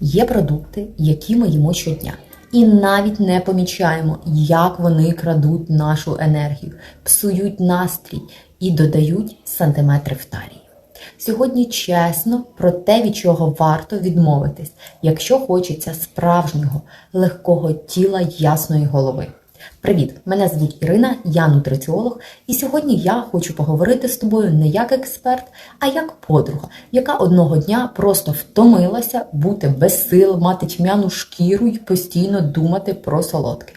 Є продукти, які ми їмо щодня, і навіть не помічаємо, як вони крадуть нашу енергію, псують настрій і додають сантиметри в талії. Сьогодні чесно про те, від чого варто відмовитись, якщо хочеться справжнього легкого тіла ясної голови. Привіт! Мене звуть Ірина, я нутриціолог, і сьогодні я хочу поговорити з тобою не як експерт, а як подруга, яка одного дня просто втомилася бути без сил, мати тьмяну шкіру і постійно думати про солодке.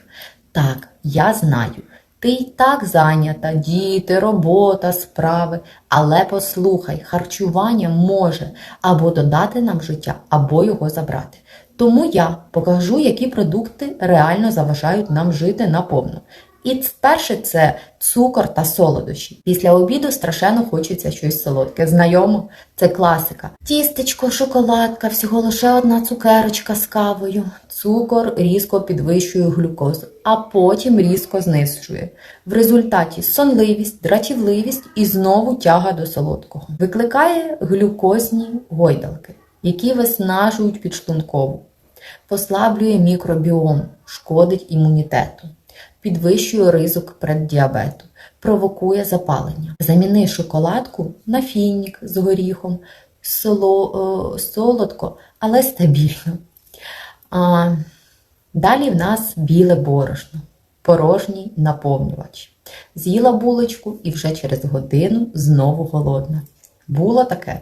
Так, я знаю. Ти й так зайнята, діти, робота, справи. Але послухай, харчування може або додати нам життя, або його забрати. Тому я покажу, які продукти реально заважають нам жити наповну. І перше це цукор та солодощі. Після обіду страшенно хочеться щось солодке. Знайомо, це класика. Тістечко, шоколадка, всього лише одна цукерочка з кавою. Цукор різко підвищує глюкозу, а потім різко знищує. В результаті сонливість, дратівливість і знову тяга до солодкого. Викликає глюкозні гойдалки, які виснажують підшлункову, послаблює мікробіом, шкодить імунітету підвищує ризик преддіабету, провокує запалення. Заміни шоколадку на фінік з горіхом, соло, е, солодко, але стабільно. А, Далі в нас біле борошно, порожній наповнювач. З'їла булочку і вже через годину знову голодна. Було таке.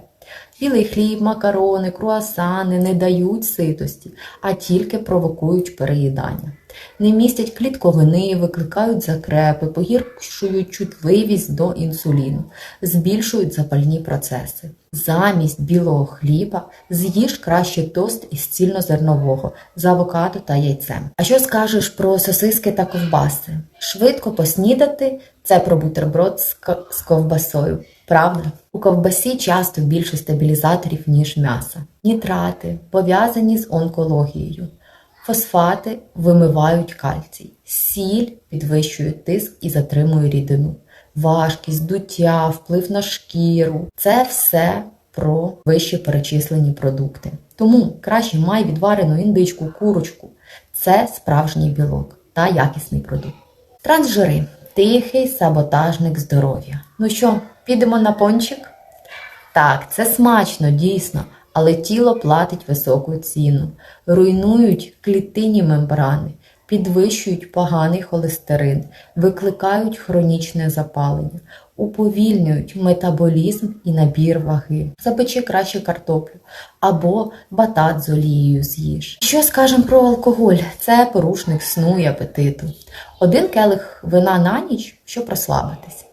Білий хліб, макарони, круасани не дають ситості, а тільки провокують переїдання не містять клітковини, викликають закрепи, погіршують чутливість до інсуліну, збільшують запальні процеси. Замість білого хліба з'їж краще тост із цільнозернового з авокадо та яйцем. А що скажеш про сосиски та ковбаси? Швидко поснідати це про бутерброд з ковбасою. Правда? У ковбасі часто більше стабілізаторів, ніж м'яса. Нітрати пов'язані з онкологією. Фосфати вимивають кальцій, сіль підвищує тиск і затримує рідину, важкість, дуття, вплив на шкіру це все про вище перечислені продукти. Тому краще май відварену індичку, курочку це справжній білок та якісний продукт. Трансжири тихий саботажник здоров'я. Ну що, підемо на пончик? Так, це смачно, дійсно але тіло платить високу ціну, руйнують клітинні мембрани, підвищують поганий холестерин, викликають хронічне запалення, уповільнюють метаболізм і набір ваги. Запечи краще картоплю або батат з олією з'їж. Що скажемо про алкоголь? Це порушник сну і апетиту. Один келих вина на ніч, щоб розслабитися.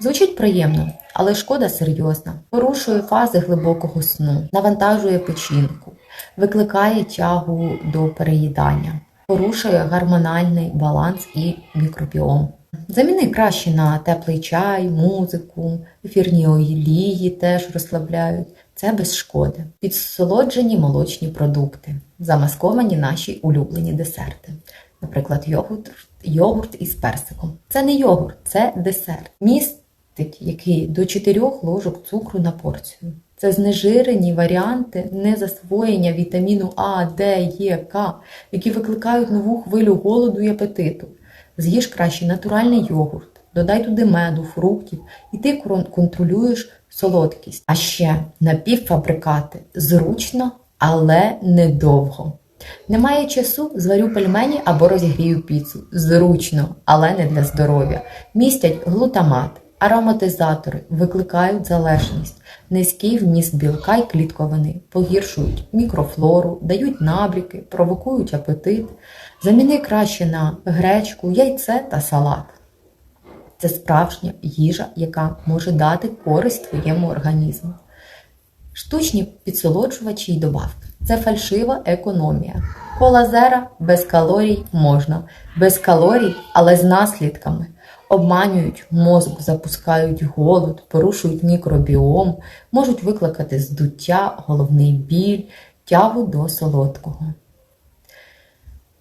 Звучить приємно, але шкода серйозна. Порушує фази глибокого сну, навантажує печінку, викликає тягу до переїдання, порушує гормональний баланс і мікробіом. Заміни краще на теплий чай, музику, ефірні олії теж розслабляють. Це без шкоди. Підсолоджені молочні продукти, замасковані наші улюблені десерти. Наприклад, йогурт йогурт із персиком. Це не йогурт, це десерт. Містить який до 4 ложок цукру на порцію. Це знежирені варіанти незасвоєння вітаміну А, Д, Е, К, які викликають нову хвилю голоду і апетиту. З'їж краще натуральний йогурт, додай туди меду, фруктів, і ти контролюєш солодкість. А ще напівфабрикати зручно, але недовго. Немає часу, зварю пельмені або розігрію піцу. Зручно, але не для здоров'я. Містять глутамат, ароматизатори, викликають залежність, низький вміст білка й клітковини, погіршують мікрофлору, дають набріки, провокують апетит. Заміни краще на гречку, яйце та салат. Це справжня їжа, яка може дати користь твоєму організму. Штучні підсолоджувачі й добавки. Це фальшива економія. Кола без калорій можна, без калорій, але з наслідками. Обманюють мозок, запускають голод, порушують мікробіом, можуть викликати здуття, головний біль, тягу до солодкого.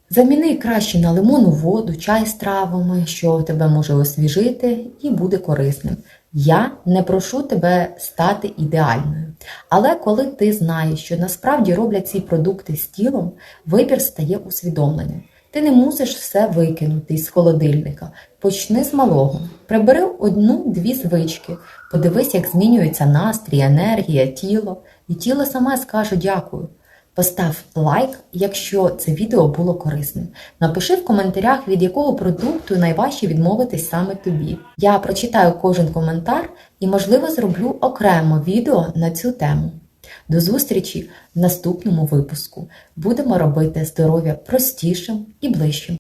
Заміни краще на лимонну воду, чай з травами, що тебе може освіжити і буде корисним. Я не прошу тебе стати ідеальною, але коли ти знаєш, що насправді роблять ці продукти з тілом, вибір стає усвідомленим. Ти не мусиш все викинути із холодильника. Почни з малого. Прибери одну-дві звички, подивись, як змінюється настрій, енергія, тіло, і тіло саме скаже дякую. Постав лайк, якщо це відео було корисним. Напиши в коментарях, від якого продукту найважче відмовитись саме тобі. Я прочитаю кожен коментар і, можливо, зроблю окремо відео на цю тему. До зустрічі в наступному випуску. Будемо робити здоров'я простішим і ближчим.